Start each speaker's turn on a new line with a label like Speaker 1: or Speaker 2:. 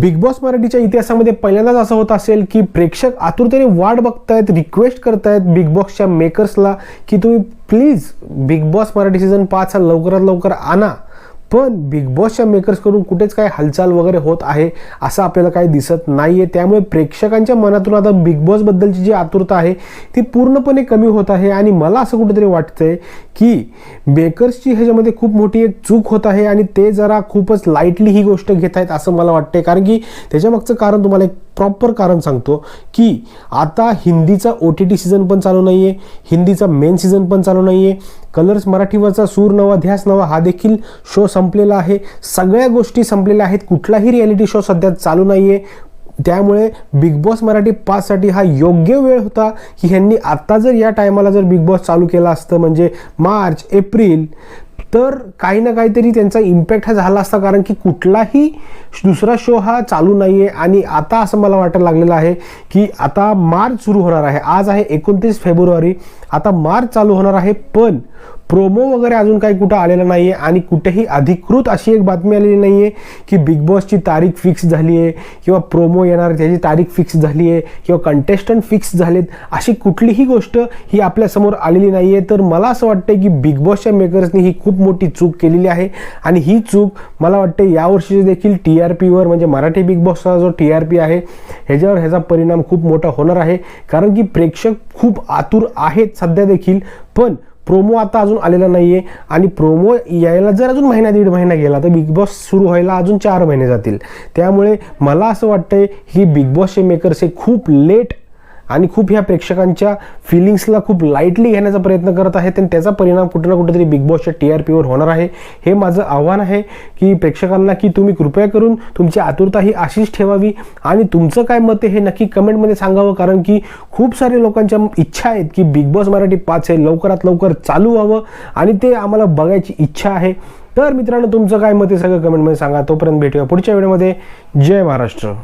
Speaker 1: Big boss मराठीच्या इतिहासामध्ये पहिल्यांदाच असं होत असेल की प्रेक्षक आतुरतेने वाट बघतायत रिक्वेस्ट करतायत बिग बॉसच्या मेकर्सला की तुम्ही please Bigg Boss Marathi season पाच हा लवकरात लवकर आणा. पण बिग बॉसच्या मेकर्सकडून कुठेच काय हालचाल वगैरे होत आहे असं आपल्याला काही दिसत नाही आहे त्यामुळे प्रेक्षकांच्या मनातून आता बिग बॉसबद्दलची जी आतुरता आहे ती पूर्णपणे कमी होत आहे. आणि मला असं कुठेतरी वाटतंय की मेकर्सची ह्याच्यामध्ये खूप मोठी एक चूक होत आहे आणि ते जरा खूपच लाईटली ही गोष्ट घेत आहेत असं मला वाटतंय. कारण की त्याच्यामागचं कारण तुम्हाला एक प्रॉपर कारण सांगतो की आता हिंदीचा ओ टी टी सीझन पण चालू नाही आहे हिंदीचा मेन सीझन पण चालू नाही आहे कलर्स मराठीवरचा सूर नवा ध्यास नवा हा देखील शो संपलेला आहे. सगळ्या गोष्टी संपलेल्या आहेत. कुठलाही रियालिटी शो सध्या चालू नाही आहे त्यामुळे बिग बॉस मराठी पाचसाठी हा योग्य वेळ होता की ह्यांनी आत्ता जर या टायमाला जर बिग बॉस चालू केला असतं म्हणजे मार्च एप्रिल तर काही ना काहीतरी त्यांचा इम्पॅक्ट हा झाला असता कारण की कुठलाही दुसरा शो हा चालू नाही आहे आणि आता असं मला वाटायला लागलेलं आहे की आता मार्च सुरू होणार आहे. आज आहे एकोणतीस फेब्रुवारी. आता मार्च चालू होणार आहे पण प्रोमो वगैरे अजून काही कुठं आलेलं नाही आहे आणि कुठेही अधिकृत अशी एक बातमी आलेली नाही आहे की बिग बॉसची तारीख फिक्स झाली आहे किंवा प्रोमो येणार त्याची तारीख फिक्स झाली आहे किंवा कंटेस्टंट फिक्स झालेत अशी कुठलीही गोष्ट ही आपल्यासमोर आलेली नाही आहे तर मला असं वाटतं की बिग बॉसच्या मेकर्सनी ही खूप मोठी चूक केलेली आहे आणि ही चूक मला वाटते यावर्षी देखील टी आर पीवर म्हणजे मराठी बिग बॉसचा जो टी आर पी आहे ह्याच्यावर ह्याचा परिणाम खूप मोठा होणार आहे. कारण की प्रेक्षक खूप आतुर आहेत सध्या देखील पण प्रोमो आता अजून आलेला नाही आहे आणि प्रोमो यायला जर अजून महिना दीड महिना गेला तर बिग बॉस सुरू व्हायला अजून चार महिने जातील. त्यामुळे मला असं वाटतंय की बिग बॉसचे मेकर्स हे खूप लेट आणि खूप ह्या प्रेक्षकांच्या फिलिंग्सला खूप लाईटली घेण्याचा प्रयत्न करत आहेत आणि त्याचा परिणाम कुठं ना कुठेतरी बिग बॉसच्या टी आर पीवर होणार आहे. हे माझं आव्हान आहे की प्रेक्षकांना की तुम्ही कृपया करून तुमची आतुरता ही अशीच ठेवावी आणि तुमचं काय मत आहे हे नक्की कमेंटमध्ये सांगावं कारण की खूप सारे लोकांच्या इच्छा आहेत की बिग बॉस मराठी पाच हे लवकरात लवकर चालू व्हावं आणि ते आम्हाला बघायची इच्छा आहे. तर मित्रांनो तुमचं काय मत आहे सगळं कमेंटमध्ये सांगा. तोपर्यंत भेटूया पुढच्या व्हिडिओमध्ये जय महाराष्ट्र.